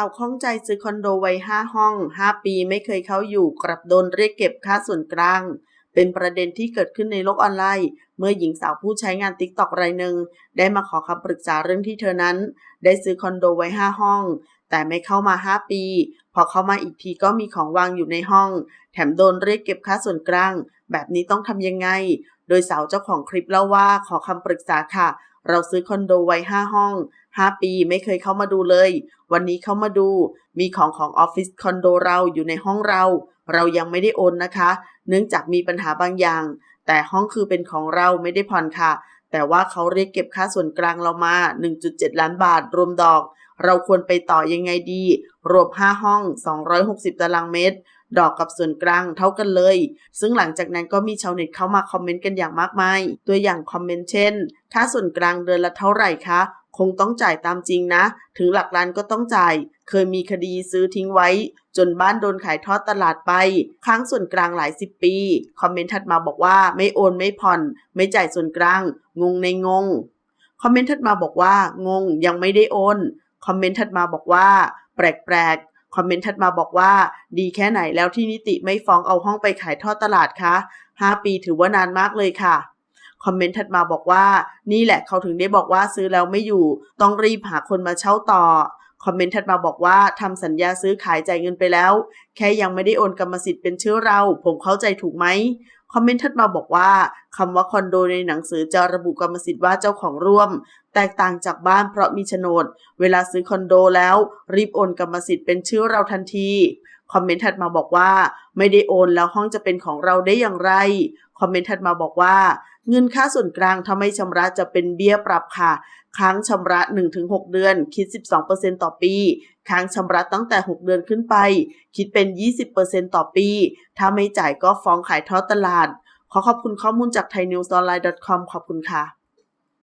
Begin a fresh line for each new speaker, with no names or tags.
าวข้องใจซื้อคอนโดไว้5ห้อง5ปีไม่เคยเข้าอยู่กลับโดนเรียกเก็บค่าส่วนกลาง เป็นประเด็นที่เกิดขึ้นในโลกออนไลน์ เมื่อหญิงสาวผู้ใช้งาน TikTok รายหนึ่งได้มาขอคำปรึกษาเรื่องที่เธอนั้น ได้ซื้อคอนโดไว้5ห้อง แต่ไม่เข้ามา5ปี พอเข้ามาอีกทีก็มีของวางอยู่ในห้อง แถมโดนเรียกเก็บค่าส่วนกลาง แบบนี้ต้องทำยังไง โดยสาวเจ้าของคลิปเล่าว่าขอคำปรึกษาค่ะ เราซื้อคอนโดไว้5ห้อง5ปีไม่เคยเข้ามาดูเลย วันนี้เข้ามาดู มีของของออฟฟิศคอนโดเราอยู่ในห้องเรา เรายังไม่ได้โอนนะคะ เนื่องจากมีปัญหาบางอย่าง แต่ห้องคือเป็นของเราไม่ได้ผ่อนค่ะ แต่ว่าเขาเรียกเก็บค่าส่วนกลางเรามา 1.7 ล้านบาท รวมดอก เราควรไปต่อยังไงดี รวม 5 ห้อง 260 ตารางเมตร ดอกกับส่วนกลางเท่ากันเลย ซึ่งหลังจากนั้นก็มีชาวเน็ตเข้ามาคอมเมนต์กันอย่างมากมาย ตัวอย่างคอมเมนต์เช่นค่าส่วนกลางเดือนละเท่าไหร่คะ คงต้องจ่ายตามจริงนะ ถึงหลักล้านก็ต้องจ่าย เคยมีคดีซื้อทิ้งไว้ จนบ้านโดนขายทอดตลาดไป ค้างส่วนกลางหลายสิบปี คอมเมนต์ถัดมาบอกว่าไม่โอนไม่ผ่อน ไม่จ่ายส่วนกลาง งงในงง คอมเมนต์ถัดมาบอกว่า งงยังไม่ได้โอน คอมเมนต์ถัดมาบอกว่า แปลกๆ คอมเมนต์ถัดมาบอกว่า ดีแค่ไหนแล้วที่นิติไม่ฟ้องเอาห้องไปขายทอดตลาดคะ 5 ปีถือว่านานมากเลยค่ะคอมเมนต์ถัดมาบอกว่า นี่แหละเขาถึงได้บอกว่าซื้อแล้วไม่อยู่ ต้องรีบหาคนมาเช่าต่อคอมเมนต์ถัดมาบอกว่าทำสัญญาซื้อขายจ่ายเงินไปแล้ว แค่ยังไม่ได้โอนกรรมสิทธิ์เป็นชื่อเรา ผมเข้าใจถูกไหม คอมเมนต์ถัดมาบอกว่าคำว่าคอนโดในหนังสือจะระบุกรรมสิทธิ์ว่าเจ้าของร่วม แตกต่างจากบ้านเพราะมีโฉนด เวลาซื้อคอนโดแล้ว รีบโอนกรรมสิทธิ์เป็นชื่อเราทันที คอมเมนต์ถัดมาบอกว่า ไม่ได้โอนแล้วห้องจะเป็นของเราได้อย่างไร คอมเมนต์ถัดมาบอกว่า เงินค่าส่วนกลางถ้าไม่ชำระจะเป็นเบี้ยปรับค่ะ ค้างชำระ 1-6 เดือน คิด 12%ต่อปี ค้างชำระตั้งแต่ 6 เดือนขึ้นไป คิดเป็น 20%ต่อปี ถ้าไม่จ่ายก็ฟ้องขายทอดตลาด ขอขอบคุณข้อมูลจาก thainews online com ขอบคุณค่ะ